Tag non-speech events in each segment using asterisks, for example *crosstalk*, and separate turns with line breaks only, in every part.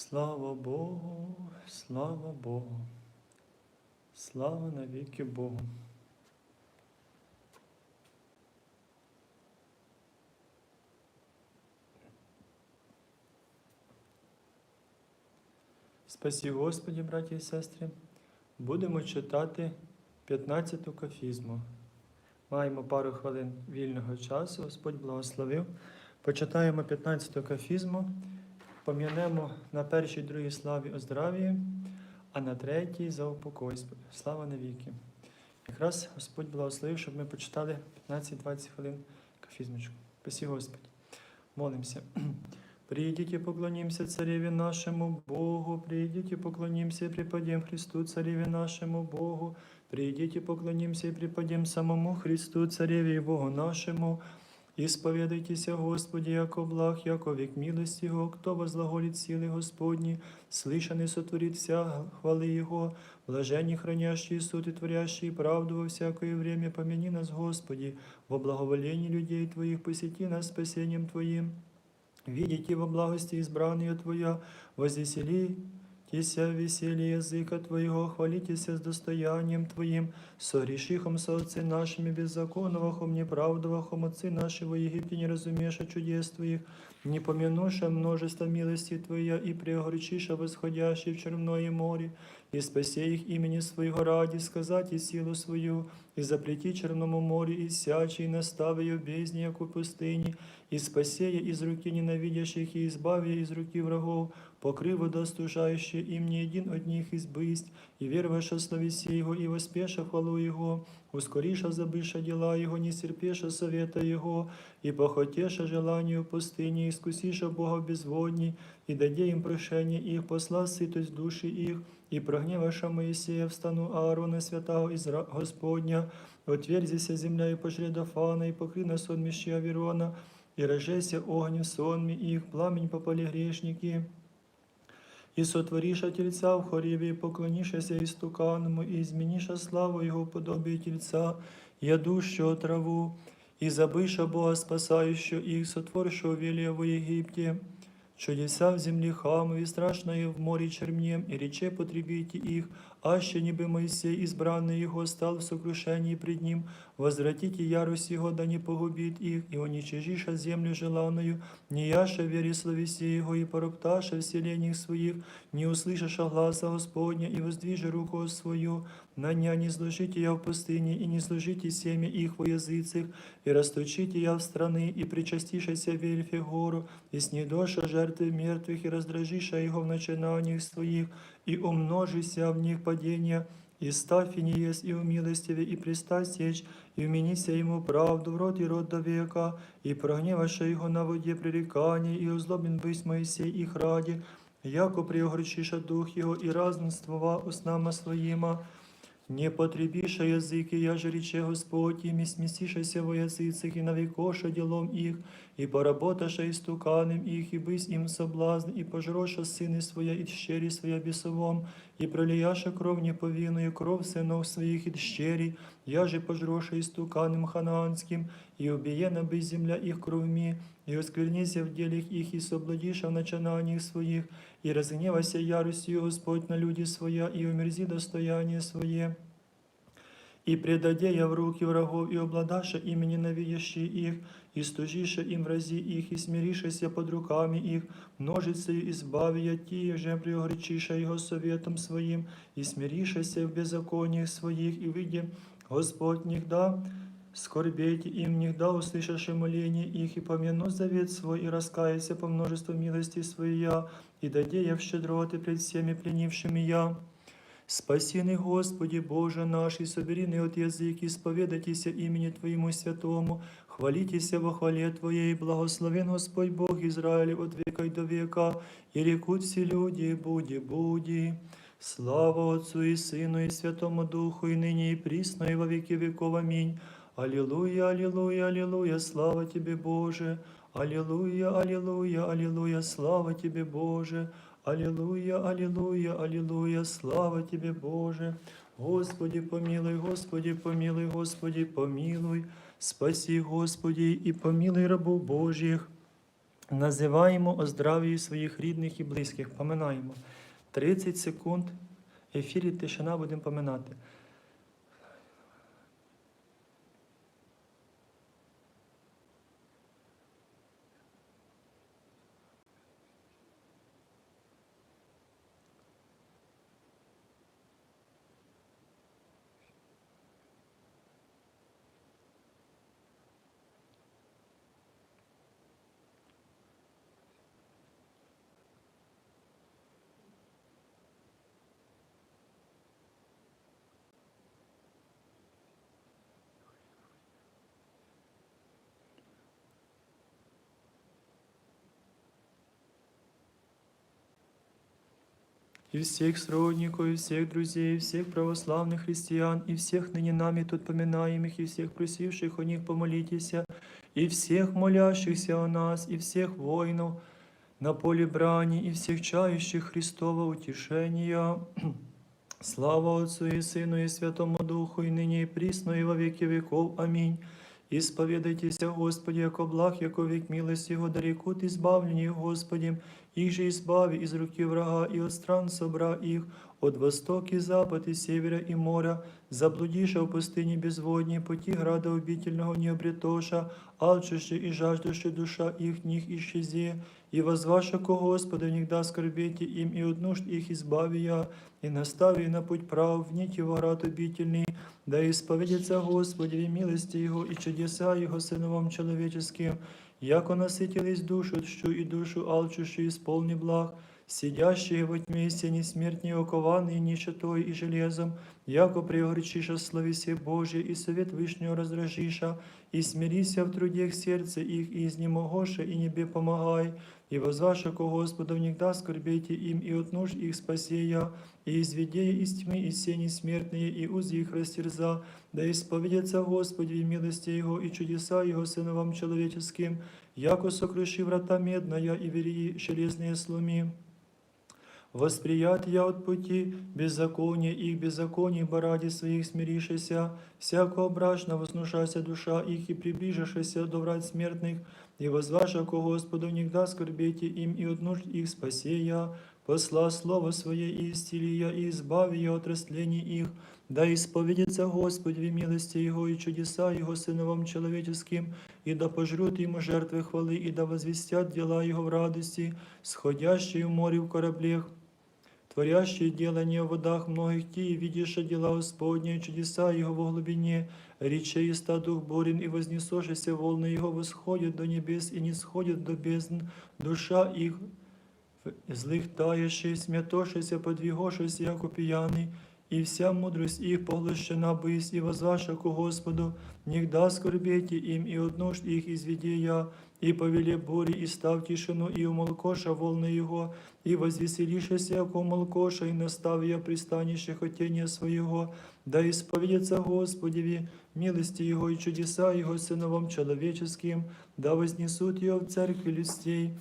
Слава Богу, слава Богу, слава навіки Богу. Спасі Господі, браті і сестри, будемо читати 15-ту кафізму. Маємо пару хвилин вільного часу, Господь благословив. Почитаємо 15-ту кафізму, пом'янемо на першій другій славі оздравії, а на третій за упокой. Слава навіки. Якраз Господь благословив, щоб ми почитали 15-20 хвилин кафізмочку. Спасі Господь. Молимося. *clears throat* Придите, поклонимся Цареве нашему Богу, придите, поклонимся и преподем Христу, Цареве нашему Богу, придите, поклонимся и преподем самому Христу, Цареве и Богу нашему, Исповедайтеся, Господи, яко благ, яко век милости Его, кто возглаголит силы Господни, слышанный сотворит вся хвалы Его, блаженни хранящие суд и творящие правду во всякое время, помяни нас, Господи, во благоволении людей Твоих, посети нас спасением Твоим, видите во благости избранные Твоя, возвесели Тися веселье языка Твоего, хвалитеся с достоянием Твоим, со грешихом со отцы нашими беззаконновахом, неправдовахом отцы нашего Египте, не разумеша чудес Твоих, не помянуша множество милости Твоя и преогорчиша восходящий в черное море, и спасе их имени Своего ради, сказать и силу свою, и заплети черному море, и сячи, и настави ее в бездне, як у пустыне, и спасе я из руки ненавидящих, и избави я из руки врагов, покрыв достужающие им не один от них избысть, и верваша словеси Его, и воспеша хвалу Его, ускориша забыша дела Его, не серпеша совета Его, и похотеша желанию пустыни, искусиша Бога в безводней, и даде им прошение их, посла сытость души их, и прогневаша Моисея в стану Аарона святого Изра... Господня, отверзися земля и пожре Дофана, и покри на сон мещи Аверона, и рожеся огнем сонми их, пламень попали грешники, и сотвориша тельца в хореве, и поклонишася истуканному, и измениша славу Его подобие тельца, ядущего траву, и забыша Бога, спасающего их, сотворившего велия во Египте, чудеса в земле хаму и страшное в море чернем, и рече потребите их, аще ніби Моисей, избранный Его, стал в сокрушении пред Ним, возвратите ярость Его, да не погубит их, и уничижиша землю желанную, не яша вере словеси Его, и поропташа вселениях своих, не услышаша гласа Господня, и воздвижи руку свою, на дня не сложите я в пустыне, и не сложите семя их во языцах, и расточите я в страны, и причастишася в Вельфе гору, и снедоша жертвы мертвых, и раздражиша его в начинаниях своих, и умножися в них падения, и ставь и не есть, и умилостиве, и пристать сечь, и вменися ему правду в рот и род до века, и прогневаша его на воде пререкания, и озлобен бысь Моисей их ради, яко приогорчиша дух его, и разнствова уснама своима, не потребиша языки, я же рече Господь, им и смесишася во языцах, и навекоша делом их, и поработаша истукаnem их, и бысь им соблазн, и пожроша сыны своя, и щери своя бесовом, и пролияша кров неповинную, кровь сынов своих и щери, я же пожроша истукаnem ханаанским, и убиена бы земля их кровьми, и осквернися в делях их, и соблудиша в начинаниях своих, и разгневайся яростью Господь на люди своя, и умерзи достояние свое. И предаде я в руки врагов, и обладаша ими ненавидящие их, и стужиша им врази их, и смиришася под руками их, множицею избави я тие же, приогречиша его советом своим, и смиришася в беззакониях своих, и выйди Господь нигда, скорбейте им, нигда услышавши моление их, и помяну завет свой, и раскаяся по множеству милости своей я, и даде я в щедроты пред всеми пленившими я. Спасины, Господи, Боже наш, и соберины от язык, исповедайтеся имени Твоему святому, хвалитеся во хвале Твоей, благословен Господь Бог Израиля от века и до века, и рекут все люди, буди, буди. Слава Отцу и Сыну и Святому Духу, и ныне и присно, и во веки веков. Аминь. Аллилуйя, аллилуйя, аллилуйя, слава Тебе, Боже. Аллилуйя, аллилуйя, аллилуйя, слава Тебе, Боже. Аллилуйя, аллилуйя, аллилуйя, слава Тебе, Боже. Господи, помилуй, Господи, помилуй, Господи, помилуй. Спаси, Господи, і помилуй рабов Божих. Називаємо о здравії своїх рідних і близьких. Поминаємо. 30 секунд. Ефірі тишина будемо поминати. и всех сродников, и всех друзей, и всех православных христиан, и всех ныне нами тут поминаемых, и всех просивших о них помолитесь, и всех молящихся о нас, и всех воинов на поле брани, и всех чающих Христова утешения. Слава Отцу и Сыну и Святому Духу, и ныне и присно, и во веки веков. Аминь. Исповедайтесь, Господи, яко благ, яко милості Його далеко ти збавлені, Господи, їх же избави из руки врага и от стран собра їх, от восток і запад, и севера и моря, заблудиша в пустыне безводней, пути града обительного не обретоша, алчище и жаждущи душа их них исчезе, и возваша ко Господу, нигда скорбейте им, и от нужд их избави я, и настави на путь прав, в нить его рад обительный, да исповедится Господи в милости Его и чудеса Его Сыновом человеческим, яко насытились душу тщу и душу алчущую исполни благ, сидящие во тьме сени смертни окованные нищетой и железом, яко преогречиша словесе Божие и совет Вышнего раздражиша, и смирися в трудех сердце их, и изнемогоша, и небе помогай, и возваша ко Господу внегда скорбейте им, и от нужд их спасея, и изведе из тьмы и сени смертные, и уз их растерза, да исповедятся Господи в милости Его и чудеса Его Сыновам человеческим, яко сокруши врата медная и верии железные сломи. Восприятия от пути, беззакония их беззаконий, бо ради своих смирившися, всякого брашна вознушася душа их и приближившися до врат смертных, и возваша ко Господу нигда скорбейте им и от нужд их спасея, посла Слово Свое и исцелия, и избавия от растлений их, да исповедится Господь в милости Его и чудеса Его Сыновом человеческим, и да пожрут Ему жертвы хвалы, и да возвестят дела Его в радости, сходящие в море в кораблях, творящие делания в водах многих ти, и видишь дела Господня, и чудеса Его во глубине, речей и ста дух бурен, и вознесошися волны Его восходят до небес, и не сходят до бездн, душа их в злых тающий, смятошися, подвигошися, яко пьяный, и вся мудрость их поглощена бысь, и возваша ко Господу, нигда скорбейте им, и от нужд их изведи я, и повели бури, и став тишину, и умолкоша волны его, и возвеселишься, яко умолкоша, и настав я пристанище хотения своего, да исповедится Господеви, милости Его и чудеса Его Сыновом человеческим, да вознесут Его в церкви людей,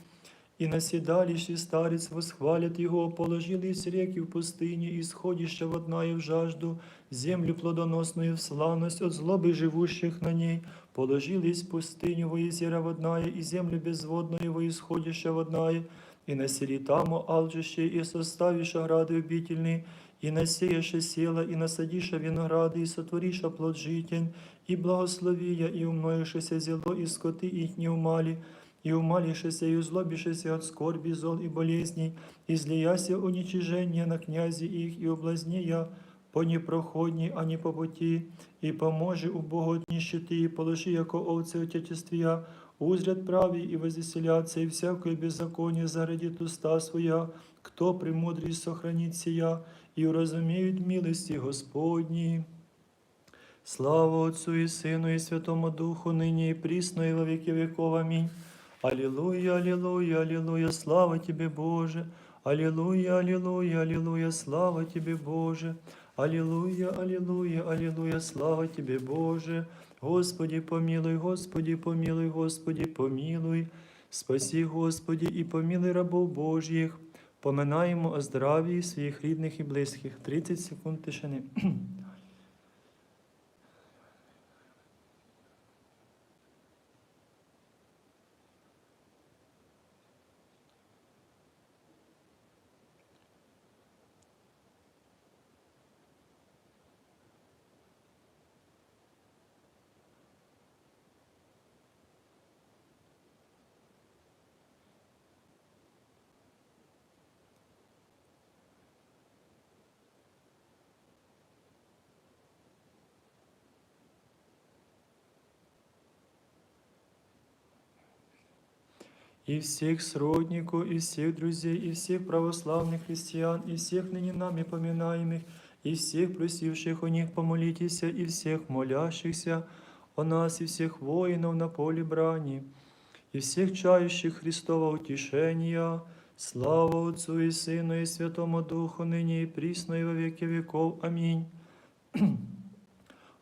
и на седалище старец восхвалят Его, положились реки в пустыне, и сходище водная в жажду, землю плодоносную в славность от злобы живущих на ней, положились в пустыню во езера водная, и землю безводную во исходище водная, и насели тамо алчище, и составиша грады обительные, и насеяше села, и насадиша винограды, и сотвориша плод житен, и благословия, и умноишеся зело, и скоты их не умали, и умалившися и узлобившися от скорби, зол и болезней, излияся уничижение на князи их, и облазния по непроходней, а не по пути, и поможи у Бога от нищеты, и положи, яко овцы отечествия, узрят праві и возвеселятся, и всякое беззаконие зарадит уста своя, кто премудрый сохранит сия, и уразумеют милости Господні. Слава Отцу и Сыну и Святому Духу, ныне и присно, и во веки веков. Аминь. Аллилуйя, аллилуйя, аллилуйя, слава Тебе, Боже. Аллилуйя, аллилуйя, аллилуйя, слава Тебе, Боже. Аллилуйя, аллилуйя, аллилуйя, слава Тебе, Боже. Господи, помилуй, Господи, помилуй, Господи, помилуй. Спаси, Господи, і помилуй рабов Божих. Поминаємо о здравії своїх рідних і близьких. 30 секунд тишини. *clears throat* и всех сродников, и всех друзей, и всех православных христиан, и всех ныне нами поминаемых, и всех просивших у них помолитесь, и всех молящихся о нас, и всех воинов на поле брани, и всех чающих Христова утешения, слава Отцу и Сыну и Святому Духу, ныне и присно и во веки веков. Аминь. *clears throat*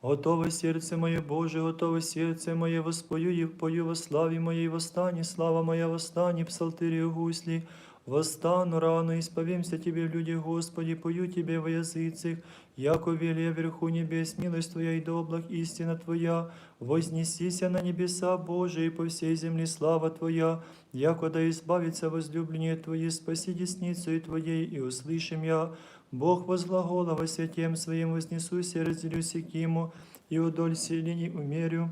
Готове серце моє Боже, готове серце моє, воспою і впою во славі моєї восстані, слава моя восстані, псалтирі гуслі, восстану рано, и сповемся Тебе в люди, Господи, пою Тебе во языцах, яко велия вверху небес, милость Твоя и до облак истина Твоя, вознесися на небеса Божии, и по всей земле слава Твоя, яко да избавится возлюбленные Твои, спаси десницу Твоей, и услышим я, Бог возглагола во святем Своем вознесуся, разделю киму, и удоль селени умерю,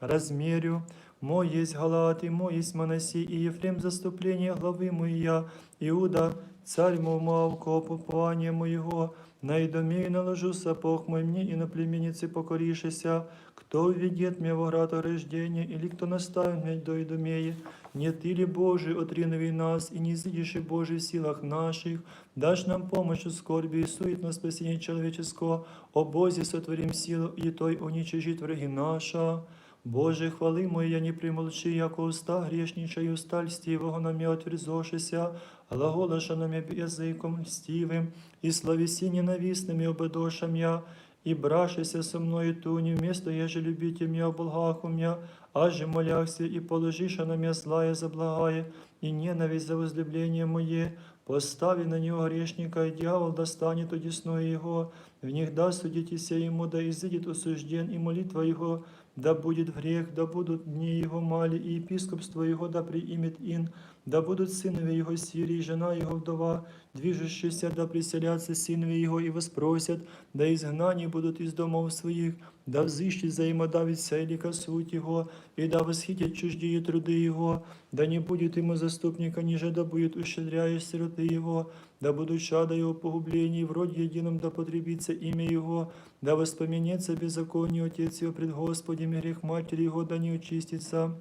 размерю. Мой есть Галат, и мой есть Манаси, и Ефрем заступление главы моя, Иуда, царь мой Мавко, упование моего, на Идомею наложу сапог мой мне, и на племенице покоришися, кто уведет меня во град рождения, или кто наставит меня до Идомеи, не ты ли, Божий, отринови нас, и не зидишь Божий в силах наших, дашь нам помощь в скорби и суетно спасение человеческого, о Бозе сотворим силу, и Той уничижит враги наша. Боже, хвали моя, не примолчи, яко уста грешничаю, сталь стивого на мя отверзошися, глаголаша на мя язиком льстивым, и словеси ненавистными обедошам я, и брашися со мною туни, вместо еже любите меня, оболгах у меня, аже моляхся, и положиша на мя злая заблагая, и ненависть за возлюбление мое, постави на него грешника, и дьявол достанет одесную его, в них да судитеся ему, да изыдет осужден, и молитва его, да будет грех, да будут дни его мали, и епископство его да приимет ин, да будут сынові его сирии, жена его вдова, движущиеся, да приселятся сынові его и воспросят, да изгнани будут из домов своих, да взыщет взаимодавить селика суть его, и да восхитят чуждие труды его, да не будет ему заступника, ниже да будет ущедряешь сироты его, да будут чада его погублений, в роде едином да потребится имя его, да воспоменется беззаконие Отец его пред Господем, и грех матери его да не очистится.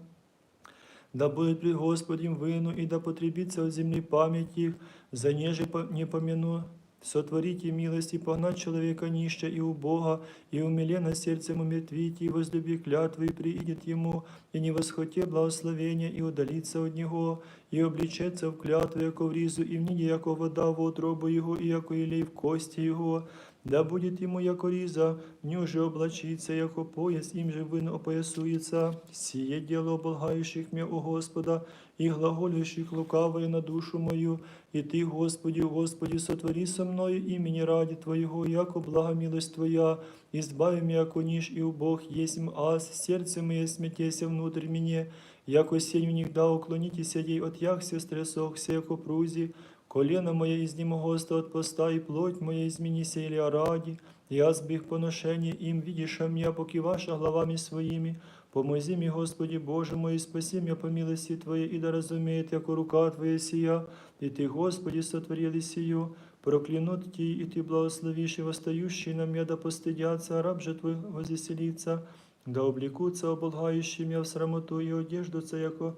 Да будет пред Господем выну, и да потребится от земли память их, за неже не помяну. Сотворите милость и погнать человека нища и у Бога, и умиленно сердцем умертвите, и возлюби клятвы, и приидет ему, и не восхоте благословения, и удалится от него, и обличется в клятву, яко в ризу, и в ниде, яко вода в утробу его, и яко илей в кости его, да будет ему яко риза, в ню же облачится, яко пояс, им же вино опоясуется. Сие дело облагающих меня у Господа, и глаголющих лукавое на душу мою, и Ты, Господи, Господи, сотвори со мною имени ради Твоего, яко блага милость Твоя, избави меня, яко ниш и Бог есмь аз, сердце мое смятеся внутрь мне, яко сень в них да уклонитесь ей от яхся стрясохся, яко прузи, колено моє изнимо Госта от поста, и плоть моя изменися или ради, я збіг поношення им, видишь меня, поки ваша главами своими, Помози мне, Господи Боже мой, и спаси меня по милости Твоей, и да разумеет, яко рука Твоя сия, и Ты, Господи, сотворили сию, проклянут Ти, и Ты благословишь, и восстающие на меня да постыдятся, а раб же Твой возвеселится, да облекутся оболгающие меня в срамоту и одеждутся, яко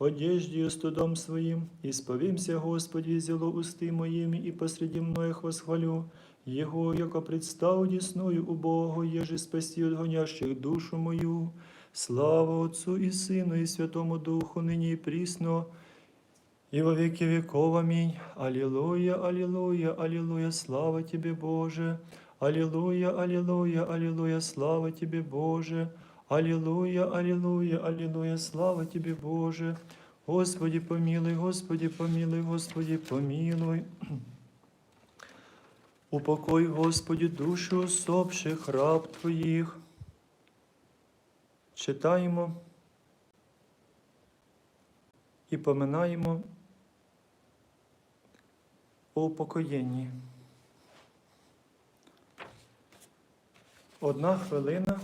одеждою студом своим, и сповимся, Господи, зело усты моими, и посреди многих восхвалю, Его, яко представ десную у Бога, еже спасти от гонящих душу мою. Слава Отцу і Сину, і Святому Духу, нині і прісно, і во веки веков. Амінь. Алілуя, алілуя, алілуя, слава Тебе, Боже. Алілуя, алілуя, алілуя, слава Тебе, Боже. Алілуя, алілуя, алілуя, слава Тебе, Боже. Господи, помилуй, Господи, помилуй, Господи, помилуй. Упокой, Господи, душі усопших раб Твоїх. Читаємо і поминаємо у упокоєнні. Одна хвилина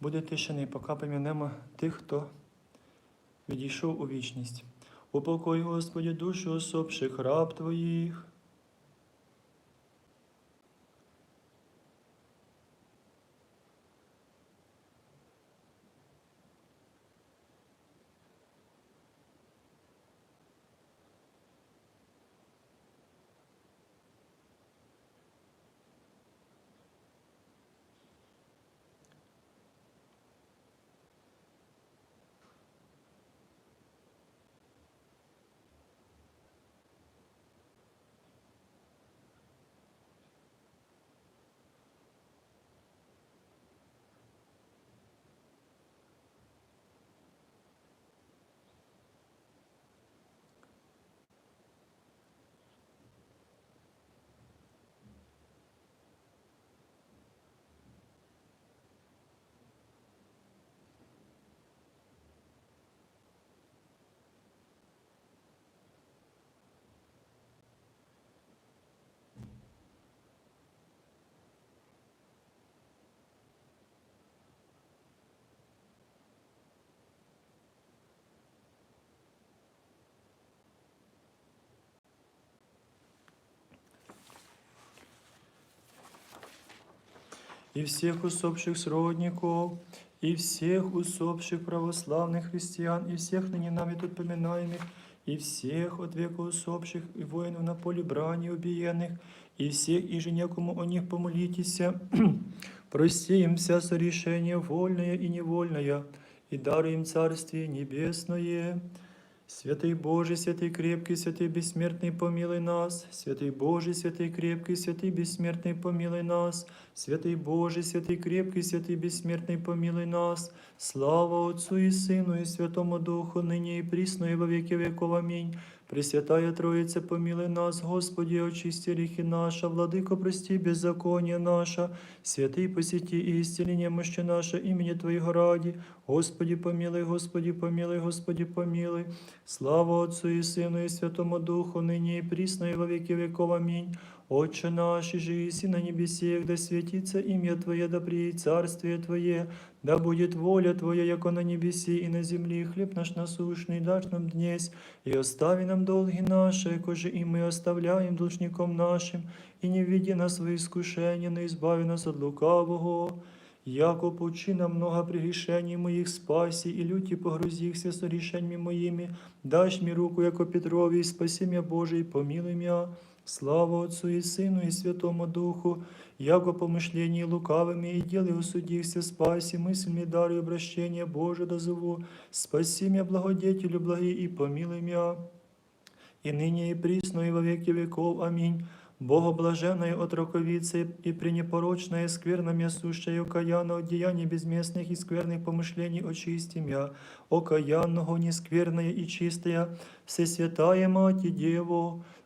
буде тишений, поки помінемо тих, хто відійшов у вічність. Упокой, Господи, душу особших, раб Твоїх. и всех усопших сродников, и всех усопших православных христиан, и всех ныне нами тут поминаемых, и всех от века усопших, и воинов на поле брани убиенных, и всех, и же некому о них помолитеся, *clears throat* прости им вся сорешение вольное и невольное, и даруй им Царствие Небесное. Святий Боже, святий крепкий, святий безсмертний, помилуй нас, святий Боже, святий крепкий, святий безсмертний, помилуй нас, святий Боже, святий крепкий, святий безсмертний, помилуй нас, слава Отцу і Сину, і Святому Духу, нині і прісно, і во віки веков. Амінь. Пресвятая Троїця, поміли нас, Господі, очисті ріхи наша, владико, прості, беззаконня наша, святий посіті і істіління мощі наше, імені Твоєго раді, Господі, поміли, Господі, поміли, Господі, поміли. Слава Отцю і Сину, і Святому Духу, нині і прісно, і во віки віков. Амінь. Отче наш, же иси на небесех, да светится имя Твое, да приедет царствие Твое, да будет воля Твоя, яко на небеси и на земли, хлеб наш насущный дашь нам днесь, и остави нам долги наши, яко же и мы оставляем должником нашим, и не введи нас в искушение, но избави нас от лукавого. Яко пучи нам много прегрешений моих спаси, и люті погрузихся со рішеньми моїми, дашь мне руку, яко Петрові, і спаси мя Боже, і помилуй мя. Слава Отцу і Сину, і Святому Духу, яко помишленні лукавими і діли усудився, спаси, мыслями, дарю обращення Боже дозову, спаси меня, благодетелю, благи і помилуй мя, і нині, і присно, і во веки веков. Амінь. Бога блаженної отроковицы и пренепорочное, скверно мясущее каяно от деяний безместных и скверных помышлений очисти мя, окаянного, нескверное и чистое, всесвятая Мать и Дево,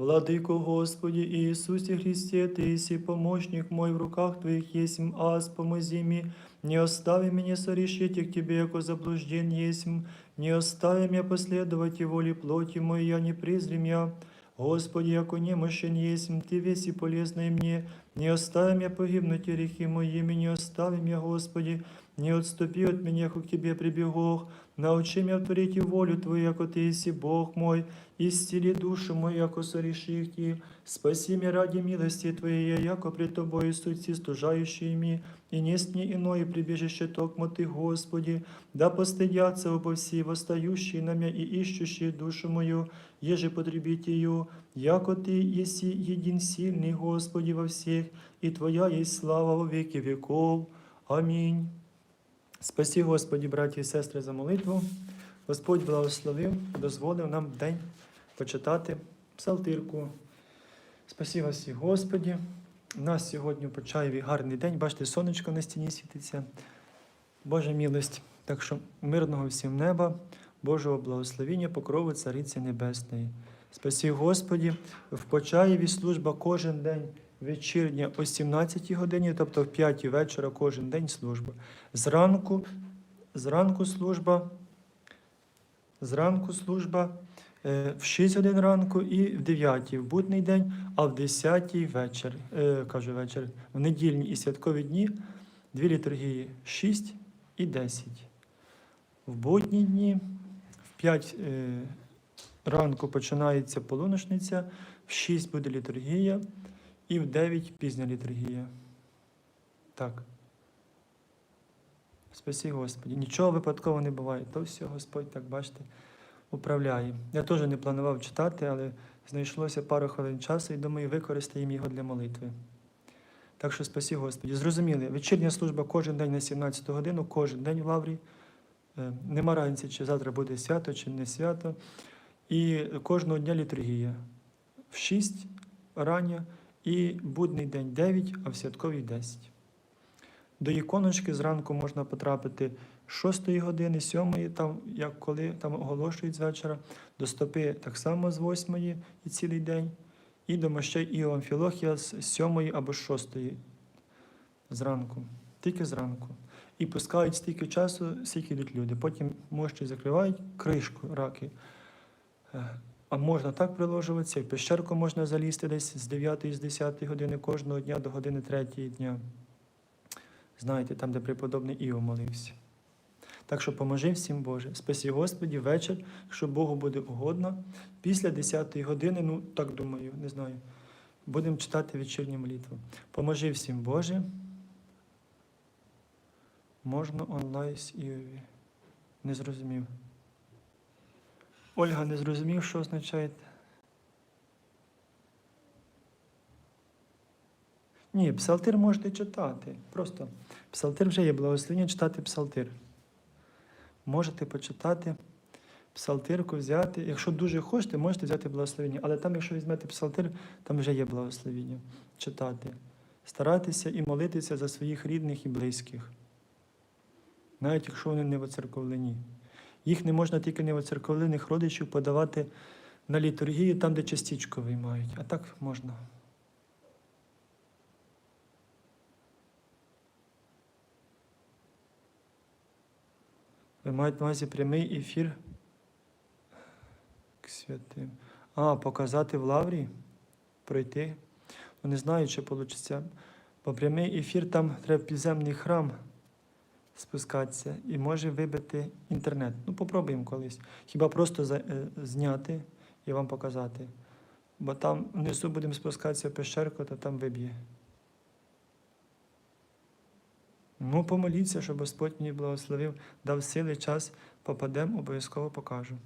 Владыко Господи Иисусе Христе, Ты си помощник мой в руках Твоих есмь, аз помози мне, не остави меня сорешить к Тебе, яко заблужден есмь, не остави меня последовать и воле плоти моей, я не презри меня. Господи, яко немощен есмь, Ты весь и полезный мне, не остави меня погибнуть и грехи моими, не остави меня, Господи, не отступи от меня, к Тебе прибегох, научи меня творить и волю Твою, яко Ты еси Бог мой, исцели душу мою, яко соріших Ті, спаси меня ради милости Твоей, яко пред Тобою суть стужающими, и несть мне иное прибежище токмо Ты, Господи, да постыдятся обо все восстающие на меня и ищущие душу мою, еже потребить ее, яко Ты еси един сильный, Господи, во всех, и Твоя есть слава во веки веков. Аминь. Спасі, Господі, браті і сестри, за молитву. Господь благословив, дозволив нам в день почитати псалтирку. Спасі вас всіх, Господі. У нас сьогодні в Почаєві гарний день. Бачите, сонечко на стіні світиться. Божа милость. Так що мирного всім неба, Божого благословіння, покрови Цариці Небесної. Спасі Господі, в Почаєві служба кожен день вечірня о 17 годині, тобто в 5 вечора кожен день служба. Зранку, зранку служба, зранку служба е, в 6 годин ранку і в 9 в будний день, а в 10 вечір, е, кажу вечір, в недільні і святкові дні дві літургії 6 і 10. В будні дні 5 е, ранку починається полуношниця, в 6 буде літургія і в 9 пізня літургія. Так. Спасі Господі. Нічого випадково не буває. То все Господь, так бачите, управляє. Я теж не планував читати, але знайшлося пару хвилин часу і думаю, використаємо його для молитви. Так що спасі Господі. Зрозуміли, вечірня служба кожен день на 17 годину, кожен день в лаврі. Е, Нема разниці, чи завтра буде свято, чи не свято. І кожного дня літургія. В 6 рання І будний день 9, а в святковий 10. До іконочки зранку можна потрапити з 6 години, 7, там, як коли там оголошують з вечора, до стопи так само з 8 і цілий день, і до мощей Іо Амфілохія з 7 або 6 зранку. Тільки зранку. І пускають стільки часу, скільки йдуть люди. Потім мощі закривають кришку раки. Е, А можна так приложуватися, в пещерку можна залізти десь з 9 з 10 години кожного дня до години 3 дня. Знаєте, там, де преподобний Іо молився. Так що поможи всім Боже. Спасі Господі вечір, якщо Богу буде угодно, після 10 години, ну так думаю, не знаю, будемо читати вечірню молитву. Поможи всім Боже. Можна онлайн з Іові. Не зрозумів. Ольга не зрозумів, що означає. Ні, псалтир можете читати. Просто псалтир вже є благословення читати псалтир. Можете почитати псалтирку, взяти. Якщо дуже хочете, можете взяти благословення. Але там, якщо візьмете псалтир, там вже є благословення читати. Старайтеся і молитися за своїх рідних і близьких. Навіть якщо вони не воцерковлені. Їх не можна тільки невоцерковлених родичів подавати на літургію там, де частічку виймають. А так можна. Ви маєте на увазі прямий ефір к святим. А, показати в лаврі, пройти. Ну, не знаю, чи вийде. Бо прямий ефір там треба в підземний храм спускатися і може вибити інтернет. Ну, попробуємо колись. Хіба просто за, е, зняти і вам показати. Бо там внизу будемо спускатися в пещерку, то там виб'є. Ну, помоліться, щоб Господь мені благословив, дав сили, час, попадемо, обов'язково покажу.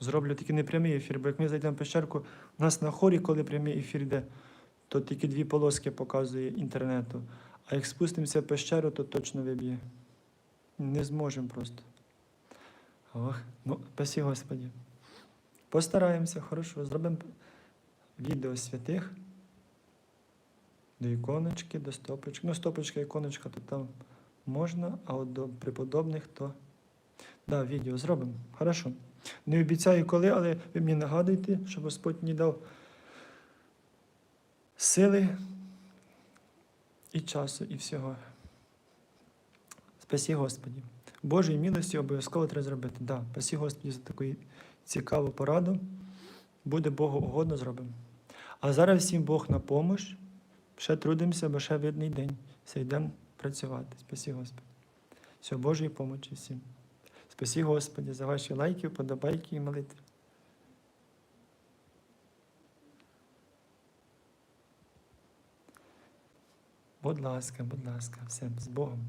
Зроблю тільки не прямий ефір, бо як ми зайдемо в пещерку, у нас на хорі, коли прямий ефір йде, то тільки дві полоски показує інтернету. А як спустимося в пещеру, то точно виб'є. Не зможемо просто. Ох, ну, спасі Господі. Постараємося, хорошо, зробимо відео святих. До іконочки, до стопочки. Ну, стопочка, іконочка, то там можна, а от до преподобних, то. Да, відео зробимо. Хорошо. Не обіцяю коли, але ви мені нагадуйте, щоб Господь мені дав сили і часу, і всього. Спасі Господі. Божої милості обов'язково треба зробити. Да, спасі Господі за таку цікаву пораду. Буде Богу угодно зробимо. А зараз всім Бог на помощь. Ще трудимося, бо ще видний день. Все йдемо працювати. Спасі Господи. Всього Божої помочі всім. Спасі Господи за ваші лайки, вподобайки і молитви. Будь ласка, будь ласка, всем з Богом.